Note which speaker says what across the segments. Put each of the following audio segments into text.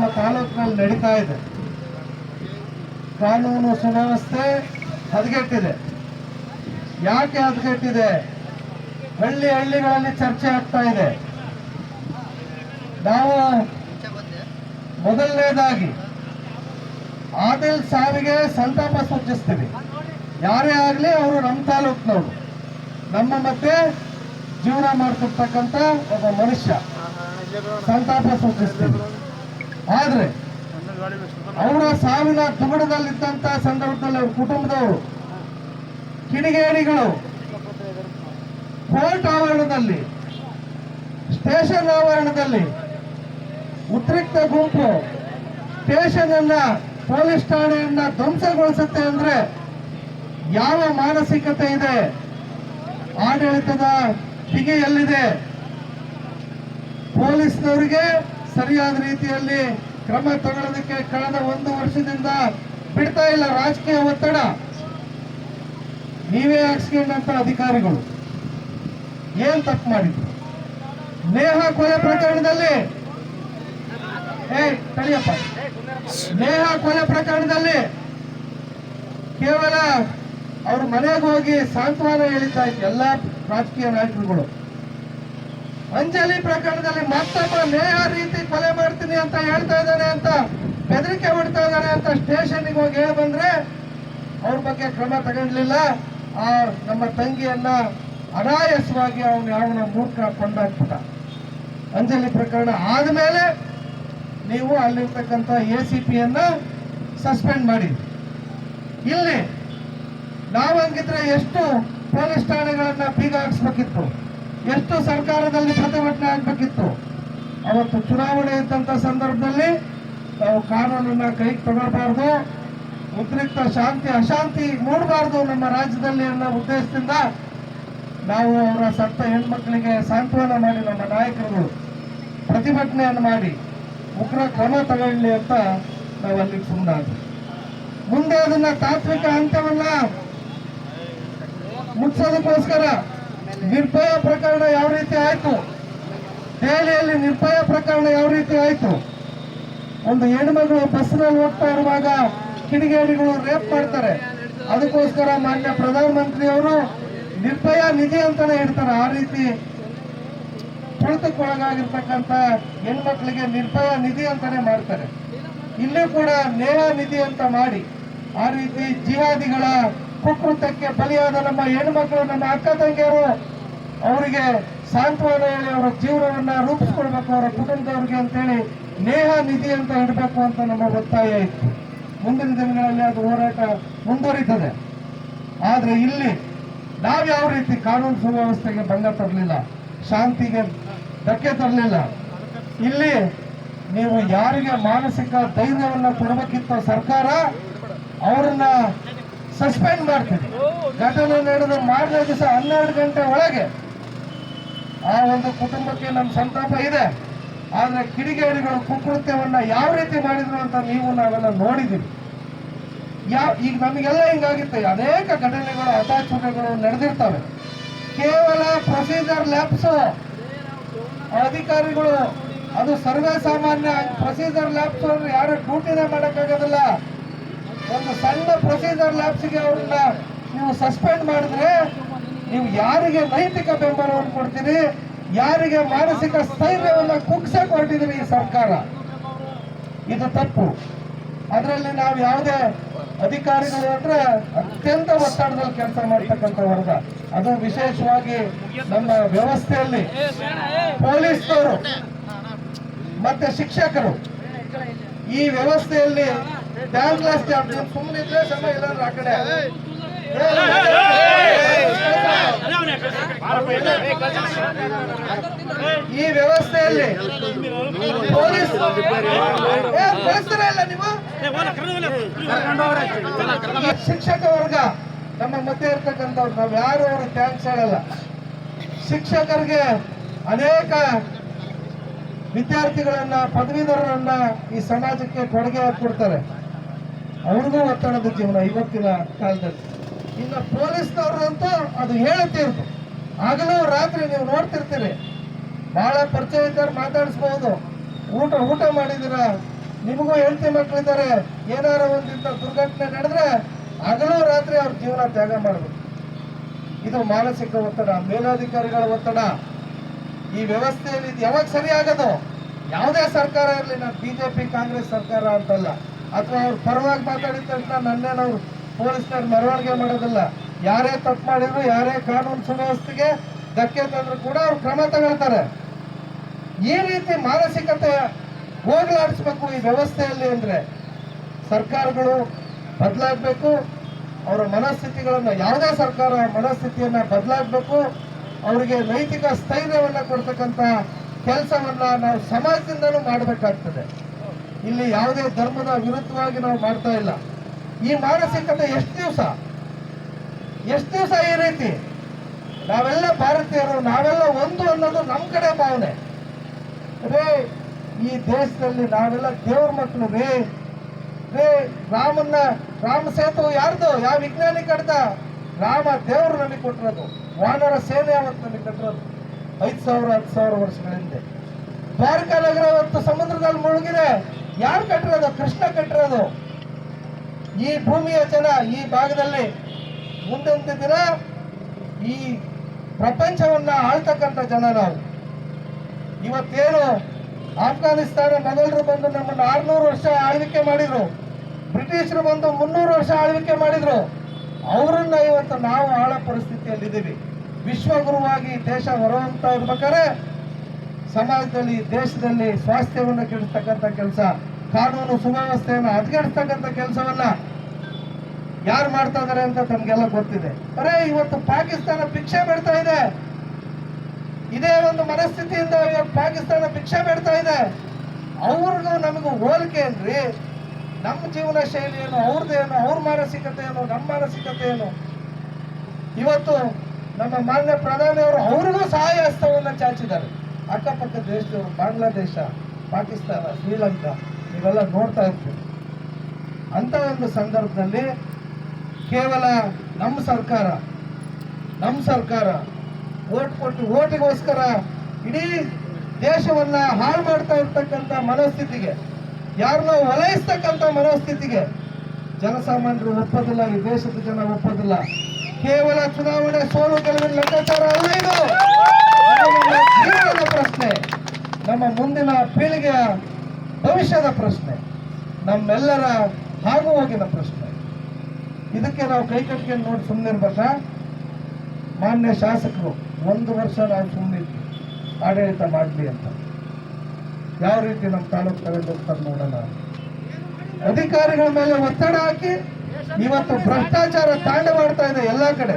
Speaker 1: ನಡೀತಾ ಇದೆ. ಕಾನೂನು ಸುವ್ಯವಸ್ಥೆ ಹದಗೆಟ್ಟಿದೆ. ಯಾಕೆ ಹದಗೆಟ್ಟಿದೆ? ಹಳ್ಳಿ ಹಳ್ಳಿಗಳಲ್ಲಿ ಚರ್ಚೆ ಆಗ್ತಾ ಇದೆ. ನಾವು ಮೊದಲನೇದಾಗಿ ಆದಿಲ್ ಸಾವಿಗೆ ಸಂತಾಪ ಸೂಚಿಸ್ತೀವಿ. ಯಾರೇ ಆಗಲಿ ಅವರು ನಮ್ಮ ತಾಲೂಕಿನವರು. ನಮ್ಮ ಮಧ್ಯೆ ಜೀವನ ಮಾಡ್ತಿರ್ತಕ್ಕಂಥ ಒಬ್ಬ ಮನುಷ್ಯ. ಸಂತಾಪ ಸೂಚಿಸ್ತೀವಿ. ಆದ್ರೆ ಅವರ ಸಾವಿನ ದುಗುಡದಲ್ಲಿದ್ದಂತ ಸಂದರ್ಭದಲ್ಲಿ ಅವ್ರ ಕುಟುಂಬದವರು ಕಿಡಿಗೇಡಿಗಳು ಕೋರ್ಟ್ ಆವರಣದಲ್ಲಿ ಸ್ಟೇಷನ್ ಆವರಣದಲ್ಲಿ ಉದ್ರಿಕ್ತ ಗುಂಪು ಸ್ಟೇಷನ್ ಅನ್ನ ಪೊಲೀಸ್ ಠಾಣೆಯನ್ನ ಧ್ವಂಸಗೊಳಿಸುತ್ತೆ ಅಂದ್ರೆ ಯಾವ ಮಾನಸಿಕತೆ ಇದೆ? ಆಡಳಿತದ ಬಿಗಿ ಎಲ್ಲಿದೆ ಪೊಲೀಸ್ನವರಿಗೆ ಸರಿಯಾದ ರೀತಿಯಲ್ಲಿ ಕ್ರಮ ತಗೊಳ್ಳೋದಕ್ಕೆ ಕಳೆದ ಒಂದು ವರ್ಷದಿಂದ ಬಿಡ್ತಾ ಇಲ್ಲ ರಾಜಕೀಯ ಒತ್ತಡ. ನೀವೇ ಹಾಕ್ಸ್ಕೊಂಡಂತ ಅಧಿಕಾರಿಗಳು. ಏನ್ ತಪ್ಪು ಮಾಡಿದ್ರು? ನೇಹ ಕೊಲೆ ಪ್ರಕರಣದಲ್ಲಿ ತಡಿಯಪ್ಪ. ನೇಹ ಕೊಲೆ ಪ್ರಕರಣದಲ್ಲಿ ಕೇವಲ ಅವ್ರ ಮನೆಗೆ ಹೋಗಿ ಸಾಂತ್ವನ ಹೇಳಿತಾ ಇತ್ತು ಎಲ್ಲ ರಾಜಕೀಯ ನಾಯಕರುಗಳು. ಅಂಜಲಿ ಪ್ರಕರಣದಲ್ಲಿ ಮತ್ತೊಬ್ಬ ನೇಹ ರೀತಿ ಕೊಲೆ ಮಾಡ್ತೀನಿ ಅಂತ ಹೇಳ್ತಾ ಇದ್ದಾನೆ ಅಂತ, ಬೆದರಿಕೆ ಬಿಡ್ತಾ ಇದ್ದಾನೆ ಅಂತ ಸ್ಟೇಷನ್ಗೆ ಹೋಗಿ ಹೇಳಿ ಬಂದ್ರೆ, ಅವ್ರ ಬಗ್ಗೆ ಕ್ರಮ ತಗೊಂಡ್ಲಿಲ್ಲ. ಆ ನಮ್ಮ ತಂಗಿಯನ್ನ ಅನಾಯಾಸವಾಗಿ ಅವನ ಯಾವನ ಮೂರ್ಖ ಕೊಂಡಾಕ್ಬಿಟ್ಟ ಅಂಜಲಿ ಪ್ರಕರಣ ಆದ್ಮೇಲೆ ನೀವು ಅಲ್ಲಿರ್ತಕ್ಕಂಥ ಎ ಸಿ ಪಿಯನ್ನು ಸಸ್ಪೆಂಡ್ ಮಾಡಿ. ಇಲ್ಲಿ ನಾವು ಹಂಗಿದ್ರೆ ಎಷ್ಟು ಪೊಲೀಸ್ ಠಾಣೆಗಳನ್ನ ಬೀಗ ಹಾಕ್ಸ್ಬೇಕಿತ್ತು? ಎಷ್ಟು ಸರ್ಕಾರದಲ್ಲಿ ಪ್ರತಿಭಟನೆ ಆಗಬೇಕಿತ್ತು? ಅವತ್ತು ಚುನಾವಣೆ ಇದ್ದಂಥ ಸಂದರ್ಭದಲ್ಲಿ ನಾವು ಕಾನೂನನ್ನ ಕೈಗೆ ತಗೊಳ್ಬಾರ್ದು, ಉದ್ರಿಕ್ತ ಶಾಂತಿ, ಅಶಾಂತಿ ಮೂಡಬಾರ್ದು ನಮ್ಮ ರಾಜ್ಯದಲ್ಲಿ ಅನ್ನೋ ಉದ್ದೇಶದಿಂದ ನಾವು ಅವರ ಸತ್ತ ಹೆಣ್ಮಕ್ಳಿಗೆ ಸಾಂತ್ವನ ಮಾಡಿ ನಮ್ಮ ನಾಯಕರು ಪ್ರತಿಭಟನೆಯನ್ನು ಮಾಡಿ ಉಗ್ರ ಕ್ರಮ ತಗೊಳ್ಳಿ ಅಂತ ನಾವು ಅಲ್ಲಿಗೆ ಸುಮ್ಮನಾದ್ವಿ ಮುಂದೆ ಅದನ್ನ ತಾತ್ವಿಕ ಅಂತ್ಯವನ್ನ ಮುಚ್ಚೋದಕ್ಕೋಸ್ಕರ ನಿರ್ಭಯ ಪ್ರಕರಣ ಯಾವ ರೀತಿ ಆಯ್ತು? ದೆಹಲಿಯಲ್ಲಿ ನಿರ್ಭಯ ಪ್ರಕರಣ ಯಾವ ರೀತಿ ಆಯ್ತು? ಒಂದು ಹೆಣ್ಮಗಳು ಬಸ್ನಲ್ಲಿ ಹೋಗ್ತಾ ಇರುವಾಗ ಕಿಡಿಗೇಡಿಗಳು ರೇಪ್ ಮಾಡ್ತಾರೆ. ಅದಕ್ಕೋಸ್ಕರ ಮಾನ್ಯ ಪ್ರಧಾನಮಂತ್ರಿ ಅವರು ನಿರ್ಭಯ ನಿಧಿ ಅಂತಾನೆ ಹೇಳ್ತಾರೆ. ಆ ರೀತಿ ತುಳಿತಕ್ಕೊಳಗಾಗಿರ್ತಕ್ಕಂಥ ಹೆಣ್ಮಕ್ಳಿಗೆ ನಿರ್ಭಯ ನಿಧಿ ಅಂತಾನೆ ಮಾಡ್ತಾರೆ. ಇಲ್ಲೂ ಕೂಡ ನೇರ ನಿಧಿ ಅಂತ ಮಾಡಿ ಆ ರೀತಿ ಜಿಹಾದಿಗಳ ಕುಕೃತ್ಯಕ್ಕೆ ಬಲಿಯಾದ ನಮ್ಮ ಹೆಣ್ಮಕ್ಳು, ನಮ್ಮ ಅಕ್ಕ ತಂಗಿಯರು, ಅವರಿಗೆ ಸಾಂತ್ವನ ಹೇಳಿ ಅವರ ಜೀವನವನ್ನ ರೂಪಿಸ್ಕೊಳ್ಬೇಕು, ಅವರ ಕುಟುಂಬದವ್ರಿಗೆ ಅಂತೇಳಿ ನೇಹ, ನಿಧಿ ಅಂತ ಇಡಬೇಕು ಅಂತ ನಮ್ಮ ಒತ್ತಾಯ ಇತ್ತು. ಮುಂದಿನ ದಿನಗಳಲ್ಲಿ ಅದು ಹೋರಾಟ ಮುಂದುವರಿತದೆ. ಆದ್ರೆ ಇಲ್ಲಿ ನಾವು ಯಾವ ರೀತಿ ಕಾನೂನು ಸುವ್ಯವಸ್ಥೆಗೆ ಭಂಗ ತರಲಿಲ್ಲ, ಶಾಂತಿಗೆ ಧಕ್ಕೆ ತರಲಿಲ್ಲ, ಇಲ್ಲಿ ನೀವು ಯಾರಿಗೆ ಮಾನಸಿಕ ಧೈರ್ಯವನ್ನ ಕೊಡಬೇಕಿತ್ತೋ ಸರ್ಕಾರ, ಅವರನ್ನ ಸಸ್ಪೆಂಡ್ ಮಾಡ್ತೀವಿ ಘಟನೆ ನಡೆದ ಮಾರನೇ ದಿವಸ ಹನ್ನೆರಡು ಗಂಟೆ ಒಳಗೆ ಆ ಒಂದು ಕುಟುಂಬಕ್ಕೆ ನಮ್ಮ ಸಂತಾಪ ಇದೆ. ಆದರೆ ಕಿಡಿಗೇಡಿಗಳು ಕುಕೃತ್ಯವನ್ನ ಯಾವ ರೀತಿ ಮಾಡಿದ್ರು ಅಂತ ನೀವು ನಾವೆಲ್ಲ ನೋಡಿದ್ದೀವಿ. ಯಾವ ಈಗ ನಮಗೆಲ್ಲ ಹಿಂಗಾಗಿತ್ತು. ಅನೇಕ ಘಟನೆಗಳು ಹತಾಚುನೆಗಳು ನಡೆದಿರ್ತವೆ. ಕೇವಲ ಪ್ರೊಸೀಜರ್ ಲ್ಯಾಬ್ಸ್ ಅಧಿಕಾರಿಗಳು, ಅದು ಸರ್ವೇ ಸಾಮಾನ್ಯ ಪ್ರೊಸೀಜರ್ ಲ್ಯಾಬ್ಸ್ ಯಾರು ಡ್ಯೂಟಿನೇ ಮಾಡೋಕ್ಕಾಗೋದಿಲ್ಲ. ಒಂದು ಸಣ್ಣ ಪ್ರೊಸೀಜರ್ ಲ್ಯಾಬ್ಸ್ಗೆ ಅವ್ರನ್ನ ನೀವು ಸಸ್ಪೆಂಡ್ ಮಾಡಿದ್ರೆ ನೀವು ಯಾರಿಗೆ ನೈತಿಕ ಬೆಂಬಲವನ್ನು ಕೊಡ್ತೀರಿ? ಯಾರಿಗೆ ಮಾನಸಿಕ ಸ್ಥೈರ್ಯವನ್ನು ಕುಗ್ಸಕ್ ಹೊರಟಿದ್ದೀರಿ ಈ ಸರ್ಕಾರ? ಇದು ತಪ್ಪು. ಅದರಲ್ಲಿ ನಾವು ಯಾವುದೇ ಅಧಿಕಾರಿಗಳು ಅಂದ್ರೆ ಅತ್ಯಂತ ಒತ್ತಡದಲ್ಲಿ ಕೆಲಸ ಮಾಡ್ತಕ್ಕಂಥ ವರ್ಗ. ಅದು ವಿಶೇಷವಾಗಿ ನಮ್ಮ ವ್ಯವಸ್ಥೆಯಲ್ಲಿ ಪೊಲೀಸ್ನವರು ಮತ್ತೆ ಶಿಕ್ಷಕರು. ಈ ವ್ಯವಸ್ಥೆಯಲ್ಲಿ ಡ್ಯಾನ್ ಕ್ಲಾಸ್ ಜಾಬ್ ಸುಮ್ಮನೆ ಇದ್ರೆ ಸಮ ಇಲ್ಲಾಂದ್ರೆ ಆ ಕಡೆ. ಈ ವ್ಯವಸ್ಥೆಯಲ್ಲಿ ಪೊಲೀಸ್ ಏ, ಇಲ್ಲ ನೀವು? ಶಿಕ್ಷಕ ವರ್ಗ ನಮ್ಮ ಮಧ್ಯೆ ಇರ್ತಕ್ಕಂಥವ್ರು ನಾವು ಯಾರು ಅವ್ರ ಥ್ಯಾಂಕ್ಸ್ ಹೇಳಲ್ಲ. ಶಿಕ್ಷಕರಿಗೆ ಅನೇಕ ವಿದ್ಯಾರ್ಥಿಗಳನ್ನ ಪದವೀಧರರನ್ನ ಈ ಸಮಾಜಕ್ಕೆ ಕೊಡುಗೆ ಕೊಡ್ತಾರೆ. ಅವ್ರಿಗೂ ಒತ್ತಡದ ಜೀವನ ಇವತ್ತಿನ ಕಾಲದಲ್ಲಿ. ಇನ್ನು ಪೊಲೀಸ್ನವ್ರಂತೂ ಅದು ಹೇಳುತ್ತಿರ್ತು ಆಗಲೂ ರಾತ್ರಿ ನೀವು ನೋಡ್ತಿರ್ತೀರಿ. ಬಹಳ ಪರಿಚಯ ಇದ್ದಾರೆ ಮಾತಾಡಿಸ್ಬಹುದು ಊಟ ಊಟ ಮಾಡಿದಿರ. ನಿಮಗೂ ಹೆಂಡತಿ ಮಕ್ಕಳಿದ್ದಾರೆ ಏನಾರ ಒಂದಿಂತ ದುರ್ಘಟನೆ ನಡೆದ್ರೆ ಹಗಲು ರಾತ್ರಿ ಅವ್ರ ಜೀವನ ತ್ಯಾಗ ಮಾಡಬೇಕು. ಇದು ಮಾನಸಿಕ ಒತ್ತಡ, ಮೇಲಾಧಿಕಾರಿಗಳ ಒತ್ತಡ. ಈ ವ್ಯವಸ್ಥೆಯಲ್ಲಿ ಇದು ಯಾವಾಗ ಸರಿ ಆಗೋದು? ಯಾವುದೇ ಸರ್ಕಾರ ಇರಲಿ, ನಾನು ಬಿಜೆಪಿ, ಕಾಂಗ್ರೆಸ್ ಸರ್ಕಾರ ಅಂತಲ್ಲ. ಅಥವಾ ಅವ್ರ ಪರವಾಗಿ ಮಾತಾಡಿದ ತಕ್ಷಣ ನನ್ನೇನವ್ರು ಪೊಲೀಸ್ನವ್ರು ಮೆರವಣಿಗೆ ಮಾಡೋದಿಲ್ಲ. ಯಾರೇ ತಪ್ಪು ಮಾಡಿದ್ರು, ಯಾರೇ ಕಾನೂನು ಸುವ್ಯವಸ್ಥೆಗೆ ಧಕ್ಕೆ ತಂದ್ರು ಕೂಡ ಅವ್ರು ಕ್ರಮ ತಗೊಳ್ತಾರೆ. ಈ ರೀತಿ ಮಾನಸಿಕತೆ ಹೋಗಲಾಡಿಸ್ಬೇಕು ಈ ವ್ಯವಸ್ಥೆಯಲ್ಲಿ ಅಂದ್ರೆ ಸರ್ಕಾರಗಳು ಬದಲಾಗಬೇಕು, ಅವರ ಮನಸ್ಥಿತಿಗಳನ್ನು ಯಾವುದೇ ಸರ್ಕಾರ ಮನಸ್ಥಿತಿಯನ್ನ ಬದಲಾಗಬೇಕು, ಅವರಿಗೆ ನೈತಿಕ ಸ್ಥೈರ್ಯವನ್ನು ಕೊಡ್ತಕ್ಕಂಥ ಕೆಲಸವನ್ನ ನಾವು ಸಮಾಜದಿಂದಲೂ ಮಾಡಬೇಕಾಗ್ತದೆ. ಇಲ್ಲಿ ಯಾವುದೇ ಧರ್ಮದ ವಿರುದ್ಧವಾಗಿ ನಾವು ಮಾಡ್ತಾ ಇಲ್ಲ. ಈ ಮಾನಸಿಕತೆ ಎಷ್ಟು ದಿವಸ? ಎಷ್ಟು ದಿವಸ ಈ ರೀತಿ? ನಾವೆಲ್ಲ ಭಾರತೀಯರು, ನಾವೆಲ್ಲ ಒಂದು ಅನ್ನೋದು ನಮ್ಮ ಕಡೆ ಭಾವನೆ. ರೇ, ಈ ದೇಶದಲ್ಲಿ ನಾವೆಲ್ಲ ದೇವ್ರ ಮಕ್ಕಳು ರೇ. ರೇ, ರಾಮನ್ನ, ರಾಮ ಸೇತು ಯಾರ್ದು? ಯಾವ ವಿಜ್ಞಾನಿ ಕಡ್ದ? ರಾಮ ದೇವರು ನಮಗೆ ಕೊಟ್ಟಿರೋದು. ವಾನರ ಸೇನೆ ಅವತ್ತು ನಮಗೆ ಕಟ್ಟಿರೋದು. ಐದು ಸಾವಿರ, ಹತ್ತು ಸಾವಿರ ವರ್ಷಗಳ ಹಿಂದೆ ದ್ವಾರಕಾ ನಗರ ಅವತ್ತು ಸಮುದ್ರದಲ್ಲಿ ಮುಳುಗಿದೆ. ಯಾರು ಕಟ್ಟಿರೋದು? ಕೃಷ್ಣ ಕಟ್ಟಿರೋದು. ಈ ಭೂಮಿಯ ಜನ ಈ ಭಾಗದಲ್ಲಿ ಮುಂದೊಂದು ದಿನ ಈ ಪ್ರಪಂಚವನ್ನ ಆಳ್ತಕ್ಕಂಥ ಜನ ನಾವು. ಇವತ್ತೇನು ಆಫ್ಘಾನಿಸ್ತಾನ ಮೊದಲರು ಬಂದು ನಮ್ಮನ್ನು ಆರ್ನೂರು ವರ್ಷ ಆಳ್ವಿಕೆ ಮಾಡಿದ್ರು. ಬ್ರಿಟಿಷರು ಬಂದು ಮುನ್ನೂರು ವರ್ಷ ಆಳ್ವಿಕೆ ಮಾಡಿದ್ರು. ಅವರನ್ನ ಇವತ್ತು ನಾವು ಆಳ ಪರಿಸ್ಥಿತಿಯಲ್ಲಿದ್ದೀವಿ. ವಿಶ್ವಗುರುವಾಗಿ ದೇಶ ಹೊರವಂತ ಇರ್ಬೇಕಾದ್ರೆ ಸಮಾಜದಲ್ಲಿ, ದೇಶದಲ್ಲಿ ಸ್ವಾಸ್ಥ್ಯವನ್ನು ಕೆಡಿಸ್ತಕ್ಕಂಥ ಕೆಲಸ, ಕಾನೂನು ಸುವ್ಯವಸ್ಥೆಯನ್ನು ಹದಗೆಡಿಸ್ತಕ್ಕಂಥ ಕೆಲಸವನ್ನ ಯಾರು ಮಾಡ್ತಾ ಇದಾರೆ ಅಂತ ತಮ್ಗೆಲ್ಲ ಗೊತ್ತಿದೆ. ಅರೆ, ಇವತ್ತು ಪಾಕಿಸ್ತಾನ ಭಿಕ್ಷೆ ಬಿಡ್ತಾ ಇದೆ. ಇದೇ ಒಂದು ಮನಸ್ಥಿತಿಯಿಂದ ಇವತ್ತು ಪಾಕಿಸ್ತಾನ ಭಿಕ್ಷೆ ಬಿಡ್ತಾ ಇದೆ. ಅವ್ರಿಗೂ ನಮಗೂ ಹೋಲಿಕೆ ಏನ್ರಿ? ನಮ್ಮ ಜೀವನ ಶೈಲಿಯನ್ನು ಅವ್ರದ್ದೇನು ಅವ್ರ ಮಾನಸಿಕತೆ ಏನು? ನಮ್ಮ ಮಾನಸಿಕತೆ ಏನು? ಇವತ್ತು ನಮ್ಮ ಮಾನ್ಯ ಪ್ರಧಾನಿಯವರು ಅವ್ರಿಗೂ ಸಹಾಯ ಹಸ್ತವನ್ನು ಚಾಚಿದ್ದಾರೆ. ಅಕ್ಕಪಕ್ಕ ದೇಶದವರು ಬಾಂಗ್ಲಾದೇಶ, ಪಾಕಿಸ್ತಾನ, ಶ್ರೀಲಂಕಾ, ಇವೆಲ್ಲ ನೋಡ್ತಾ ಇರ್ತೀವಿ ಅಂತ ಒಂದು ಸಂದರ್ಭದಲ್ಲಿ ಕೇವಲ ನಮ್ಮ ಸರ್ಕಾರ ನಮ್ಮ ಸರ್ಕಾರ ಓಟ್ ಕೊಟ್ಟು ಓಟಿಗೋಸ್ಕರ ಇಡೀ ದೇಶವನ್ನ ಹಾಳು ಮಾಡ್ತಾ ಇರ್ತಕ್ಕಂಥ ಮನಸ್ಥಿತಿಗೆ, ಯಾರನ್ನ ಒಲೈಸ್ತಕ್ಕಂಥ ಮನಸ್ಥಿತಿಗೆ ಜನಸಾಮಾನ್ಯರು ಒಪ್ಪೋದಿಲ್ಲ, ಈ ದೇಶದ ಜನ ಒಪ್ಪೋದಿಲ್ಲ. ಕೇವಲ ಚುನಾವಣೆ ಸೋಲು ಗೆಲುವಿನ ಲೆಕ್ಕಾಚಾರ ಅಲ್ಲ ಇದು. ಜೀವನದ ಪ್ರಶ್ನೆ, ನಮ್ಮ ಮುಂದಿನ ಪೀಳಿಗೆಯ ಭವಿಷ್ಯದ ಪ್ರಶ್ನೆ, ನಮ್ಮೆಲ್ಲರ ಹಾಗೂ ಹೋಗಿನ ಪ್ರಶ್ನೆ. ಇದಕ್ಕೆ ನಾವು ಕೈ ಕಟ್ಕೊಂಡು ನೋಡಿ ಸುಮ್ಮನಿರ್ಬೇಕಾ ಮಾನ್ಯ ಶಾಸಕರು, ಒಂದು ವರ್ಷ ನಾವು ಸುಮ್ಮನಿದ್ವಿ ಆಡಳಿತ ಮಾಡಲಿ ಅಂತ. ಯಾವ ರೀತಿ ನಮ್ಮ ತಾಲೂಕು ಹೋಗ್ತಾರೆ ನೋಡೋಣ ಅಧಿಕಾರಿಗಳ ಮೇಲೆ ಒತ್ತಡ ಹಾಕಿ ಇವತ್ತು ಭ್ರಷ್ಟಾಚಾರ ತಾಂಡವಾಡ್ತಾ ಇದೆ ಎಲ್ಲ ಕಡೆ.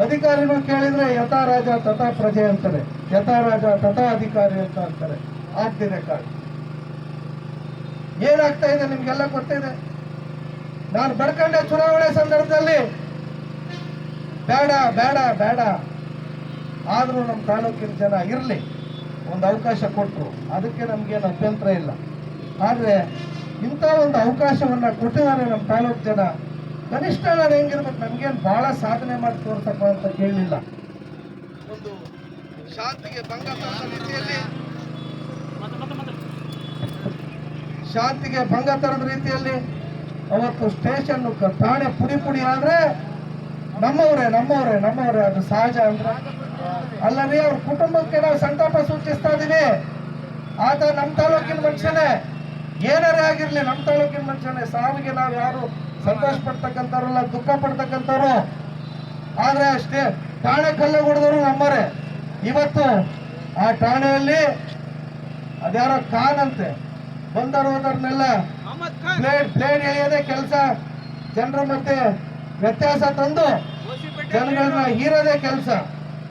Speaker 1: ಅಧಿಕಾರಿಗಳು ಕೇಳಿದ್ರೆ ಯಥಾ ರಾಜ, ತಥಾ ಪ್ರಜೆ ಅಂತಾರೆ. ಯಥಾ ರಾಜ, ತಥಾ ಅಧಿಕಾರಿ ಅಂತ ಅಂತಾರೆ. ಆಗ್ತಿದೆ ಕಾರಣ ಏನಾಗ್ತಾ ಇದೆ ನಿಮ್ಗೆಲ್ಲ ಗೊತ್ತಿದೆ? ನಾನು ಬಡ್ಕಂಡೆ ಚುನಾವಣೆ ಸಂದರ್ಭದಲ್ಲಿ. ಬೇಡ ಬೇಡ ಬೇಡ. ಆದರೂ ನಮ್ಮ ತಾಲೂಕಿನ ಜನ ಇರಲಿ. ಒಂದು ಅವಕಾಶ ಕೊಟ್ಟರು ಅದಕ್ಕೆ ನಮಗೇನು ಅಭ್ಯಂತರ ಇಲ್ಲ. ಆದರೆ ಇಂಥ ಒಂದು ಅವಕಾಶವನ್ನು ಕೊಟ್ಟಿದ್ದಾರೆ ನಮ್ಮ ತಾಲೂಕು ಜನ. ಕನಿಷ್ಠ ನಾನು ಹೆಂಗಿರ್ಬೇಕು? ನಮಗೇನು ಭಾಳ ಸಾಧನೆ ಮಾಡಿ ತೋರ್ಸಪ್ಪ ಅಂತ ಕೇಳಲಿಲ್ಲ ಒಂದು ಶಾಂತಿಗೆ ಭಂಗ ರೀತಿಯಲ್ಲಿ ಶಾಂತಿಗೆ ಭಂಗ ತರದ ರೀತಿಯಲ್ಲಿ ಅವತ್ತು ಸ್ಟೇಷನ್ ತಾಣೆ ಪುಡಿ ಪುಡಿ ಆದ್ರೆ ನಮ್ಮವರೇ ನಮ್ಮವರೇ ನಮ್ಮವರೇ, ಅದು ಸಹಜ ಅಂದ್ರೆ. ಅಲ್ಲರಿ ಅವ್ರ ಕುಟುಂಬಕ್ಕೆ ನಾವು ಸಂತಾಪ ಸೂಚಿಸ್ತಾ ಇದೀವಿ. ಆತ ನಮ್ಮ ತಾಲೂಕಿನ ಮನುಷ್ಯನೇ. ಏನಾರೇ ಆಗಿರ್ಲಿ ನಮ್ಮ ತಾಲೂಕಿನ ಮನುಷ್ಯನೇ. ಸಾವಿಗೆ ನಾವು ಯಾರು ಸಂತೋಷ ಪಡ್ತಕ್ಕಂಥವ್ರಲ್ಲ ದುಃಖ ಪಡ್ತಕ್ಕಂಥವ್ರು. ಆದ್ರೆ ಅಷ್ಟೇ ಠಾಣೆ ಕಲ್ಲು ಹೊಡೆದವರು ನಮ್ಮರೆ ಇವತ್ತು ಆ ಠಾಣೆಯಲ್ಲಿ ಅದ್ಯಾರೋ ಖಾನ್ ಅಂತೆ. ಬಂದರು ಹೋದವ್ರನ್ನೆಲ್ಲ ಬ್ಲೇಡ್ ಬ್ಲೇಡ್ ಎಳೆಯೋದೇ ಕೆಲಸ. ಜನರ ಮತ್ತೆ ವ್ಯತ್ಯಾಸ ತಂದು ಜನಗಳನ್ನ ಹೀರೋದೇ ಕೆಲಸ.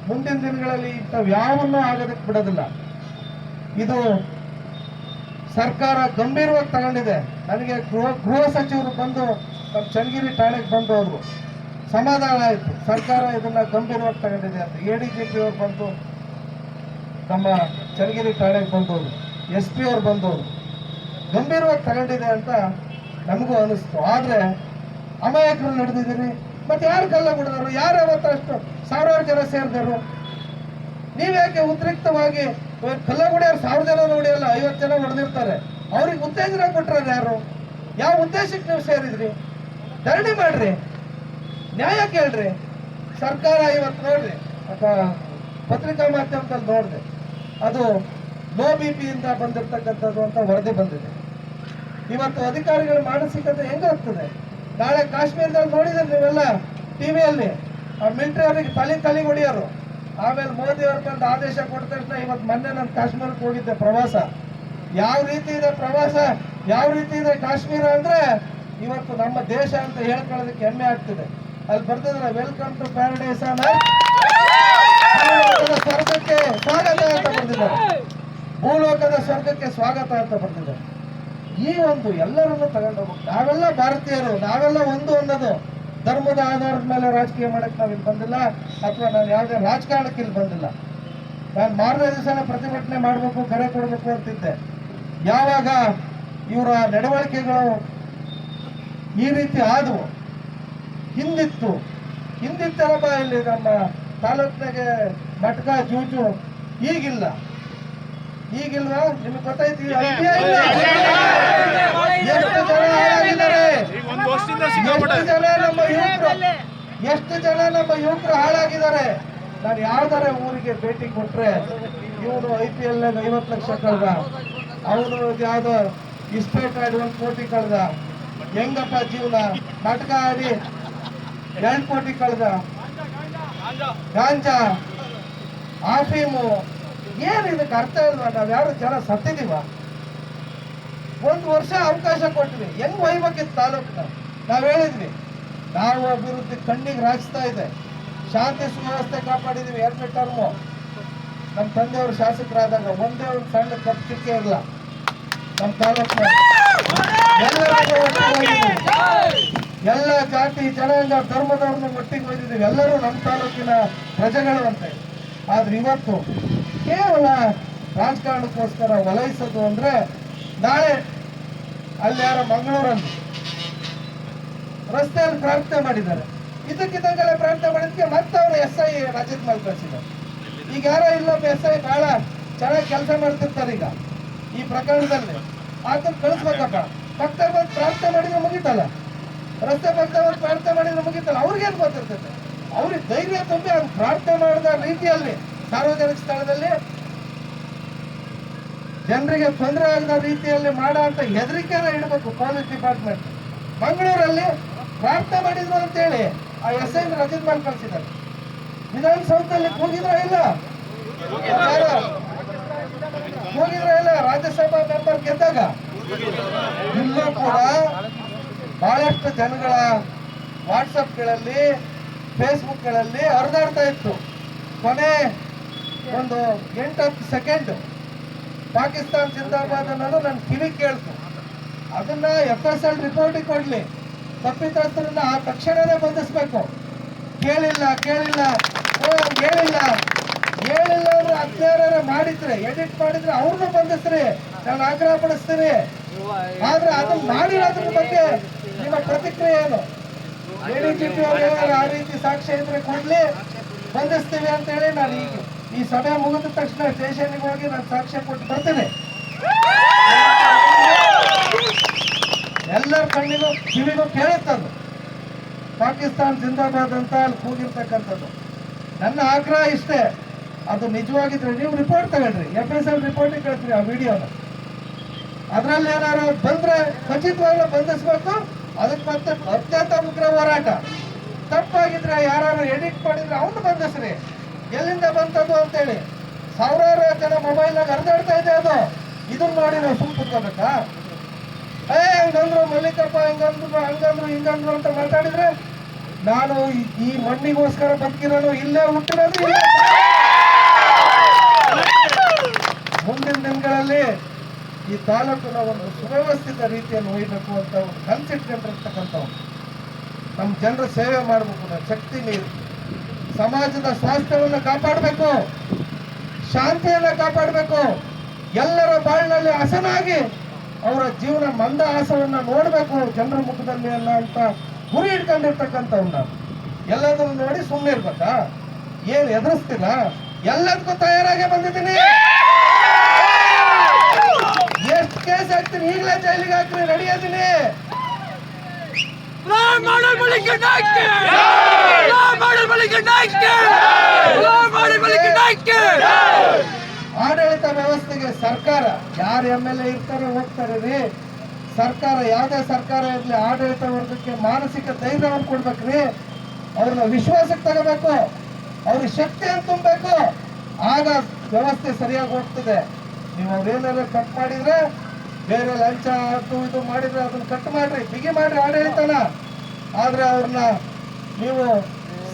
Speaker 1: ಮುಂದಿನ ದಿನಗಳಲ್ಲಿ ಇಂಥವು ಯಾವನ್ನೂ ಆಗೋದಕ್ಕೆ ಬಿಡೋದಿಲ್ಲ. ಇದು ಸರ್ಕಾರ ಗಂಭೀರವಾಗಿ ತಗೊಂಡಿದೆ. ನನಗೆ ಗೃಹ ಗೃಹ ಸಚಿವರು ಬಂದು ನಮ್ಮ ಚನ್ನಗಿರಿ ಠಾಣೆಗೆ ಬಂದು ಹೋದ್ರು ಸಮಾಧಾನ ಆಯಿತು. ಸರ್ಕಾರ ಇದನ್ನ ಗಂಭೀರವಾಗಿ ತಗೊಂಡಿದೆ ಅಂತ. ಎ ಡಿ ಜಿ ಪಿ ಅವ್ರು ಬಂದು ನಮ್ಮ ಚನ್ನಗಿರಿ ಠಾಣೆಗೆ ಬಂದವರು ಎಸ್ ಪಿ ಅವ್ರು ಬಂದವರು ಗಂಭೀರವಾಗಿ ತಗೊಂಡಿದೆ ಅಂತ ನಮಗೂ ಅನಿಸ್ತು. ಆದ್ರೆ ಅಮಾಯಕರು ನಡೆದಿದ್ದೀರಿ. ಮತ್ತೆ ಯಾರು ಕಲ್ಲ ಬಿಡಿದ್ರು ಯಾರು ಅವತ್ತು ಅಷ್ಟು ಸಾವಿರಾರು ಜನ ಸೇರಿದರು ನೀವ್ಯಾಕೆ ಉದ್ರಿಕ್ತವಾಗಿ ಕಲ್ಲ ಹೊಡೆಯೋರು ಸಾವಿರ ಜನ ಹೊಡೆಯಲ್ಲ ಐವತ್ತು ಜನ ಹೊಡೆದಿರ್ತಾರೆ. ಅವ್ರಿಗೆ ಉತ್ತೇಜನ ಕೊಟ್ಟರೆ ಯಾರು? ಯಾವ ಉದ್ದೇಶಕ್ಕೆ ನೀವು ಸೇರಿದ್ರಿ? ಧರಣಿ ಮಾಡ್ರಿ. ನ್ಯಾಯ ಕೇಳ್ರಿ. ಸರ್ಕಾರ ಇವತ್ತು ನೋಡ್ರಿ. ಅಥವಾ ಪತ್ರಿಕಾ ಮಾಧ್ಯಮದಲ್ಲಿ ನೋಡ್ರಿ. ಅದು ಲೋ ಬಿ ಪಿಯಿಂದ ಬಂದಿರತಕ್ಕಂಥದ್ದು ಅಂತ ವರದಿ ಬಂದಿದೆ. ಇವತ್ತು ಅಧಿಕಾರಿಗಳ ಮಾನಸಿಕತೆ ಹೆಂಗಾಗ್ತದೆ? ನಾಳೆ ಕಾಶ್ಮೀರದಲ್ಲಿ ನೋಡಿದ್ರೆ ನೀವೆಲ್ಲ ಟಿವಿಯಲ್ಲಿ ಆ ಮಿಲಿಟರಿ ಅವರಿಗೆ ತಲೆ ತಲೆ ಹೊಡಿಯೋರು. ಆಮೇಲೆ ಮೋದಿ ಅವ್ರ ಬಂದು ಆದೇಶ ತಕ್ಷಣ ಇವತ್ತು ಮೊನ್ನೆ ನಾನು ಕಾಶ್ಮೀರಕ್ಕೆ ಹೋಗಿದ್ದೆ ಪ್ರವಾಸ. ಯಾವ ರೀತಿ ಇದೆ ಪ್ರವಾಸ? ಯಾವ ರೀತಿ ಇದೆ ಕಾಶ್ಮೀರ ಅಂದ್ರೆ ಇವತ್ತು ನಮ್ಮ ದೇಶ ಅಂತ ಹೇಳ್ಕೊಳ್ಳೋದಕ್ಕೆ ಹೆಮ್ಮೆ ಆಗ್ತಿದೆ. ಅಲ್ಲಿ ಬರ್ತಿದ್ರೆ ವೆಲ್ಕಮ್ ಟು ಪ್ಯಾರಡೈಸ್ ಸ್ವರ್ಗಕ್ಕೆ ಸ್ವಾಗತ ಅಂತ ಬರ್ತಿದ್ದಾರೆ ಭೂಲೋಕದ ಸ್ವರ್ಗಕ್ಕೆ ಸ್ವಾಗತ ಅಂತ ಬರ್ತಿದ್ದಾರೆ ಈ ಒಂದು ಎಲ್ಲರನ್ನು ತಗೊಂಡು ಹೋಗ್ತಾರೆ ನಾವೆಲ್ಲ ಭಾರತೀಯರು, ನಾವೆಲ್ಲ ಒಂದು ಅನ್ನೋದು. ಧರ್ಮದ ಆಧಾರದ ಮೇಲೆ ರಾಜಕೀಯ ಮಾಡಕ್ಕೆ ಇಲ್ಲಿ ಬಂದಿಲ್ಲ, ಅಥವಾ ನಾನು ಯಾವುದೇ ರಾಜಕಾರಣಕ್ಕೆ ಇಲ್ಲಿ ಬಂದಿಲ್ಲ. ನಾನು ಮಾರನೇ ದಿವಸನೇ ಪ್ರತಿಭಟನೆ ಮಾಡಬೇಕು, ಕರೆ ಕೊಡಬೇಕು ಅಂತಿದ್ದೆ. ಯಾವಾಗ ಇವರ ನಡವಳಿಕೆಗಳು ಈ ರೀತಿ ಆದವು. ಹಿಂದಿತ್ತು. ಹಿಂದಿತ್ತರಪ್ಪ ಇಲ್ಲಿ ನಮ್ಮ ತಾಲೂಕಿನಾಗೆ ಮಟ್ಕ ಜೂಜು ಈಗಿಲ್ಲ. ಈಗಿಲ್ಲ ನಿಮ್ಗೆ ಇಲ್ಲ. ಎಷ್ಟು ಜನ ಹಾಳಾಗಿದ್ದಾರೆ? ಎಷ್ಟು ಜನ ನಮ್ಮ ಯುವಕರು ಎಷ್ಟು ಜನ ನಮ್ಮ ಯುವಕರು ಹಾಳಾಗಿದ್ದಾರೆ? ನಾನು ಯಾವ್ದಾರ ಊರಿಗೆ ಭೇಟಿ ಕೊಟ್ರೆ ಇವನು ಐ ಪಿ ಎಲ್ ಐವತ್ತು ಲಕ್ಷ ಕಳ್ದ. ಅವನು ಯಾವ್ದೋ ಇಸ್ಪೇಟ್ ಆಡಿ ಒಂದು ಕೋಟಿ ಕಳ್ದ. ಹೆಂಗಪ್ಪ ಜೀವನ? ನಾಟಕ ಆಡಿ ಎರಡು ಕೋಟಿ ಕಳೆದ. ಗಾಂಜಾ ಆಫೀಮು ಏನು ಇದಕ್ಕೆ ಅರ್ಥ ಇಲ್ವಾ? ನಾವು ಯಾರು ಜನ ಸತ್ತಿದೀವ ಒಂದು ವರ್ಷ ಅವಕಾಶ ಕೊಟ್ವಿ ಹೆಂಗ್ ಒಯ್ಬೇಕಿತ್ತು ತಾಲೂಕನ್ನ ನಾವು ಹೇಳಿದ್ವಿ. ನಾವು ಅಭಿವೃದ್ಧಿ ಕಣ್ಣಿಗೆ ರಾಚಿಸ್ತಾ ಇದೆ. ಶಾಂತಿ ಸುವ್ಯವಸ್ಥೆ ಕಾಪಾಡಿದೀವಿ ಎರಡನೇ ಟರ್ಮು ನಮ್ಮ ತಂದೆಯವರು ಶಾಸಕರಾದಾಗ ಒಂದೇ ಒಂದು ಸಣ್ಣ ಕಪ್ಪು ಇಲ್ಲ. ನಮ್ಮ ತಾಲೂಕಿನ. ಎಲ್ಲ ಜಾತಿ ಜನಾಂಗ ಧರ್ಮದವ್ರನ್ನ ಒಟ್ಟಿಗೆ ಒಯ್ದಿದ್ದೀವಿ. ಎಲ್ಲರೂ ನಮ್ಮ ತಾಲೂಕಿನ ಪ್ರಜೆಗಳು ಅಂತೆ ಆದ್ರೆ ಇವತ್ತು ಕೇವಲ ರಾಜಕಾರಣಕ್ಕೋಸ್ಕರ ವಲಯಿಸೋದು ಅಂದ್ರೆ ನಾಳೆ ಅಲ್ಲಿ ಯಾರ ಮಂಗಳೂರಲ್ಲಿ ರಸ್ತೆಯಲ್ಲಿ ಪ್ರಾರ್ಥನೆ ಮಾಡಿದ್ದಾರೆ. ಇದಕ್ಕಿದ್ದಂಗೆಲ್ಲ ಪ್ರಾರ್ಥನೆ ಮಾಡಿದ್ಕೆ ಮತ್ತೆ ಅವರು ಎಸ್ ಐ ರಾಜ್ಯದ ಮೇಲೆ ಕಳಿಸಿದ್ದಾರೆ. ಈಗ ಯಾರೋ ಇಲ್ಲೊಬ್ಬ ಎಸ್ ಐ ಬಹಳ ಚೆನ್ನಾಗಿ ಕೆಲಸ ಮಾಡ್ತಿರ್ತಾರೆ ಈಗ ಈ ಪ್ರಕರಣದಲ್ಲಿ. ಆತನ ಕಳಿಸ್ಬೇಕಪ್ಪ. ಪಕ್ಕದಲ್ಲಿ ಬಂದು ಪ್ರಾರ್ಥನೆ ಮಾಡಿದ್ರೆ ಮುಗಿತಲ್ಲ? ರಸ್ತೆ ಭಕ್ತ ಬಂದು ಪ್ರಾರ್ಥನೆ ಮಾಡಿದ್ರೆ ಮುಗೀತಲ್ಲ? ಅವ್ರಿಗೇನು ಗೊತ್ತಿರ್ತದೆ? ಅವ್ರಿಗೆ ಧೈರ್ಯ ತುಂಬಿ ಅವ್ರು ಪ್ರಾರ್ಥನೆ ಮಾಡಿದ ರೀತಿಯಲ್ಲಿ ಸಾರ್ವಜನಿಕ ಸ್ಥಳದಲ್ಲಿ ಜನರಿಗೆ ತೊಂದರೆ ಆಗದ ರೀತಿಯಲ್ಲಿ ಮಾಡೋ ಅಂತ ಹೆದರಿಕೆನ ಇಡಬೇಕು ಪೊಲೀಸ್ ಡಿಪಾರ್ಟ್ಮೆಂಟ್. ಮಂಗಳೂರಲ್ಲಿ ಪ್ರಾರ್ಥನೆ ಮಾಡಿದ್ರು ಅಂತೇಳಿ ಆ ಎಸ್ ಐ ರಜತ್ ಮಾಲ್ ಕಳಿಸಿದ್ದಾರೆ. ವಿಧಾನಸೌಧದಲ್ಲಿ ಕೂಗಿದ್ರ ಇಲ್ಲ? ಕೂಗಿದ್ರ ಇಲ್ಲ? ರಾಜ್ಯಸಭಾ ಮೆಂಬರ್ ಗೆದ್ದಾಗ? ಇಲ್ಲೂ ಕೂಡ ಬಹಳಷ್ಟು ಜನಗಳ ವಾಟ್ಸಪ್ಗಳಲ್ಲಿ, ಫೇಸ್ಬುಕ್ಗಳಲ್ಲಿ ಹರಿದಾಡ್ತಾ ಇತ್ತು. ಕೊನೆ ಒಂದು ಎಂಟು ಹತ್ತು ಸೆಕೆಂಡ್ ಪಾಕಿಸ್ತಾನ್ ಜಿಂದಾಬಾದ್ ಅನ್ನೋದು ನನ್ನ ಕಿವಿ ಕೇಳ್ತು ಅದನ್ನ ಎಫ್ ಎಸ್ ಎಲ್ ರಿಪೋರ್ಟಿಗೆ ಕೊಡ್ಲಿ. ತಪ್ಪಿತಸ್ಥರನ್ನ ಆ ತಕ್ಷಣನೇ ಬಂಧಿಸ್ಬೇಕು. ಕೇಳಿಲ್ಲ ಕೇಳಿಲ್ಲ ಹೇಳಿಲ್ಲ. ಹೇಳಿಲ್ಲ ಅಂದ್ರೆ ಅತ್ಯಾರ ಮಾಡಿದ್ರೆ ಎಡಿಟ್ ಮಾಡಿದ್ರೆ ಅವ್ರನ್ನೂ ಬಂಧಿಸ್ರಿ. ನಾನು ಆಗ್ರಹ ಪಡಿಸ್ತೀನಿ ಆದ್ರೆ ಅದನ್ನ ಮಾಡಿರೋದ್ರ ಬಗ್ಗೆ ನಿಮ್ಮ ಪ್ರತಿಕ್ರಿಯೆ ಏನು ಎಡಿಜಿಪಿ ಅವರು ಆ ರೀತಿ ಸಾಕ್ಷ್ಯ ಇದ್ರೆ ಕೊಡ್ಲಿ ಬಂಧಿಸ್ತೀವಿ ಅಂತ ಹೇಳಿ ನಾನು ಈಗ ಈ ಸಭೆ ಮುಗಿದ ತಕ್ಷಣ ಸ್ಟೇಷನ್ಗೆ ಹೋಗಿ ನಾನು ಸಾಕ್ಷ್ಯ ಕೊಟ್ಟು ಬರ್ತೇನೆ. ಎಲ್ಲರ ಕಣ್ಣಿಗೂ ಕಿವಿಗೂ ಕೇಳುತ್ತದು ಪಾಕಿಸ್ತಾನ್ ಜಿಂದಾಬಾದ್ ಅಂತ ಅಲ್ಲಿ ಕೂಗಿರ್ತಕ್ಕಂಥದ್ದು. ನನ್ನ ಆಗ್ರಹ ಇಷ್ಟೇ. ಅದು ನಿಜವಾಗಿದ್ರೆ ನೀವು ರಿಪೋರ್ಟ್ ತಗೊಳ್ರಿ. ಎಫ್ ಎಸ್ ಎಲ್ ರಿಪೋರ್ಟಿಗೆ ಕಳಿಸ್ರಿ ಆ ವಿಡಿಯೋನ ಅದ್ರಲ್ಲಿ ಏನಾದ್ರು ಬಂದ್ರೆ ಖಚಿತವಾಗ್ಲೂ ಬಂಧಿಸ್ಬೇಕು, ಅದಕ್ಕೆ ಮತ್ತೆ ಅತ್ಯಂತ ಉಗ್ರ ಹೋರಾಟ. ತಪ್ಪಾಗಿದ್ರೆ ಯಾರು ಎಡಿಟ್ ಮಾಡಿದ್ರೆ ಅವನು ಬಂಧಿಸ್ರಿ. ಎಲ್ಲಿಂದ ಬಂತದ್ದು ಅಂತೇಳಿ. ಸಾವಿರಾರು ಜನ ಮೊಬೈಲ್ನಾಗ ಹರಿದಾಡ್ತಾ ಇದೆ ಅದು. ಇದನ್ನ ಮಾಡಿ ನಾವು ಸುಮ್ ಕುತ್ಕೋಬೇಕಾ? ಏ, ಹಂಗಂದ್ರು ಮಲ್ಲಿಕಪ್ಪ, ಹಂಗಂದ್ರು ಹಂಗಂದ್ರು, ಹಿಂಗಂದ್ರು ಅಂತ ಮಾತಾಡಿದ್ರೆ, ನಾನು ಈ- ಈ ಮಣ್ಣಿಗೋಸ್ಕರ ಬದುಕಿರೋನು ಇಲ್ಲೇ ಹುಟ್ಟಿರೋದು ಇಲ್ಲೇ ಮುಂದಿನ ದಿನಗಳಲ್ಲಿ ಈ ತಾಲೂಕಿನ ಒಂದು ಸುವ್ಯವಸ್ಥಿತ ರೀತಿಯಲ್ಲಿ ಒಯ್ಯಬೇಕು ಅಂತ ಒಂದು ಕನ್ಸಿಟ್ಕೊಂಡಿರ್ತಕ್ಕಂಥವ್ರು ನಮ್ಮ ಜನರ ಸೇವೆ ಮಾಡಬೇಕು ನಾವು ಶಕ್ತಿ ನೀರು. ಸಮಾಜದ ಸ್ವಾಸ್ಥ್ಯವನ್ನು ಕಾಪಾಡಬೇಕು. ಶಾಂತಿಯನ್ನು ಕಾಪಾಡಬೇಕು. ಎಲ್ಲರ ಬಾಳಿನಲ್ಲಿ ಹಸನಾಗಿ ಅವರ ಜೀವನ ಮಂದ ಆಸವನ್ನ ನೋಡಬೇಕು ಜನರ ಮುಖದಲ್ಲಿ ಅಲ್ಲ ಅಂತ ಗುರಿ ನಾವು. ಎಲ್ಲದನ್ನು ನೋಡಿ ಸುಮ್ಮನೆ ಇರ್ಬೇಕಾ ಏನು ಎದುರಿಸ್ತಿಲ್ಲ? ಎಲ್ಲದಕ್ಕೂ ತಯಾರಾಗೇ ಬಂದಿದ್ದೀನಿ ಎಷ್ಟು ಕೇಸ್ ಹಾಕ್ತೀನಿ ಈಗಲೇ ಜೈಲಿಗೆ ಹಾಕ್ರಿ ರೆಡಿ ಅದೀನಿ. ಆಡಳಿತ ವ್ಯವಸ್ಥೆಗೆ ಸರ್ಕಾರ ಯಾರು ಎಂ ಎಲ್ ಎ ಇರ್ತಾರೆ ಹೋಗ್ತಾರೆ ರೀ. ಸರ್ಕಾರ ಯಾವುದೇ ಸರ್ಕಾರ ಇರಲಿ ಆಡಳಿತ ವರ್ಗಕ್ಕೆ ಮಾನಸಿಕ ಧೈರ್ಯವನ್ನು ಕೊಡ್ಬೇಕ್ರಿ ಅವ್ರನ್ನ ವಿಶ್ವಾಸಕ್ಕೆ ತಗೋಬೇಕು. ಅವ್ರ ಶಕ್ತಿಯನ್ನು ತುಂಬಬೇಕು. ಆಗ ವ್ಯವಸ್ಥೆ ಸರಿಯಾಗಿ ಹೋಗ್ತದೆ. ನೀವು ಅವ್ರೇನಾದ್ರು ಕಟ್ ಮಾಡಿದ್ರೆ ಬೇರೆ ಲಂಚ ಅದು ಇದು ಮಾಡಿದ್ರೆ ಅದನ್ನ ಕಟ್ ಮಾಡ್ರಿ. ಬಿಗಿ ಮಾಡ್ರಿ ಆಡಳಿತನ ಆದ್ರೆ ಅವ್ರನ್ನ ನೀವು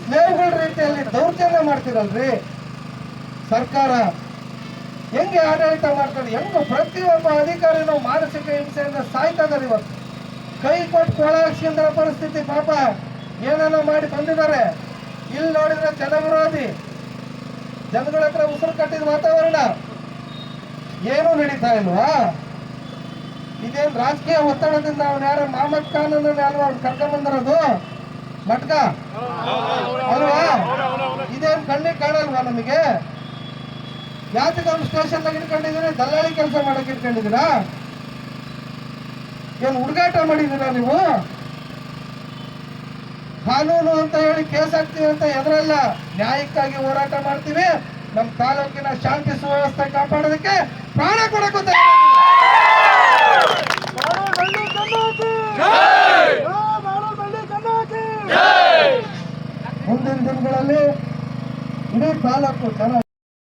Speaker 1: ಸ್ಲೇವ್ಗಳ ರೀತಿಯಲ್ಲಿ ದೌರ್ಜನ್ಯ ಮಾಡ್ತೀರಲ್ರಿ? ಸರ್ಕಾರ ಹೆಂಗೆ ಆಡಳಿತ ಮಾಡ್ತಾರೆ? ಹೆಂಗ ಪ್ರತಿಯೊಬ್ಬ ಅಧಿಕಾರಿನೂ ಮಾನಸಿಕ ಹಿಂಸೆಯಿಂದ ಸಾಯ್ತಾ ಇವತ್ತು. ಕೈ ಕೊಟ್ಟು ಕೊಳಾಕ್ಷಿಂದ ಪರಿಸ್ಥಿತಿ ಪಾಪ. ಏನೇನೋ ಮಾಡಿ ಬಂದಿದ್ದಾರೆ ಇಲ್ಲಿ ನೋಡಿದ್ರೆ ಜನವಿರೋಧಿ. ಜನಗಳ ಹತ್ರ ಉಸಿರು ಕಟ್ಟಿದ ವಾತಾವರಣ. ಏನೂ ನಡೀತಾ ಇಲ್ವಾ? ಇದೇನ್ ರಾಜಕೀಯ ಒತ್ತಡದಿಂದ ಅವನ ಯಾರ ಮಹಮ್ಮದ್ ಖಾನ್ ಅಲ್ವಾ ಅವ್ರು ಕರ್ಕೊಂಡ್ ಬಂದಿರೋದು? ಮಟ್ಕ? ಅಲ್ವಾ? ಇದೇನ್ ಕಣ್ಣಿಗೆ ಕಾಣಲ್ವಾ ನಮಗೆ? ಯಾತಕ್ಕೆ ಅವ್ನು ಸ್ಟೇಷನ್ ನಾಗ ಇಟ್ಕೊಂಡಿದ್ದೀರಿ ದಲ್ಲಾಳಿ ಕೆಲಸ ಮಾಡಕ್ ಇಟ್ಕೊಂಡಿದ್ದೀರಾ ಏನ್ ಹುಡುಗಾಟ ಮಾಡಿದ್ದೀರಾ ನೀವು? ಕಾನೂನು ಅಂತ ಹೇಳಿ ಕೇಸ್ ಹಾಕ್ತೀವಿ ಅಂತ ಎದುರಲ್ಲ. ನ್ಯಾಯಕ್ಕಾಗಿ ಹೋರಾಟ ಮಾಡ್ತೀವಿ. ನಮ್ಮ ತಾಲೂಕಿನ ಶಾಂತಿ ಸುವ್ಯವಸ್ಥೆ ಕಾಪಾಡೋದಕ್ಕೆ ಪ್ರಾಣ ಕೊಡಕ್ಕೂ ಮುಂದಿನ ದಿನಗಳಲ್ಲಿ ಇಡೀ ತಾಲೂಕು ಜನ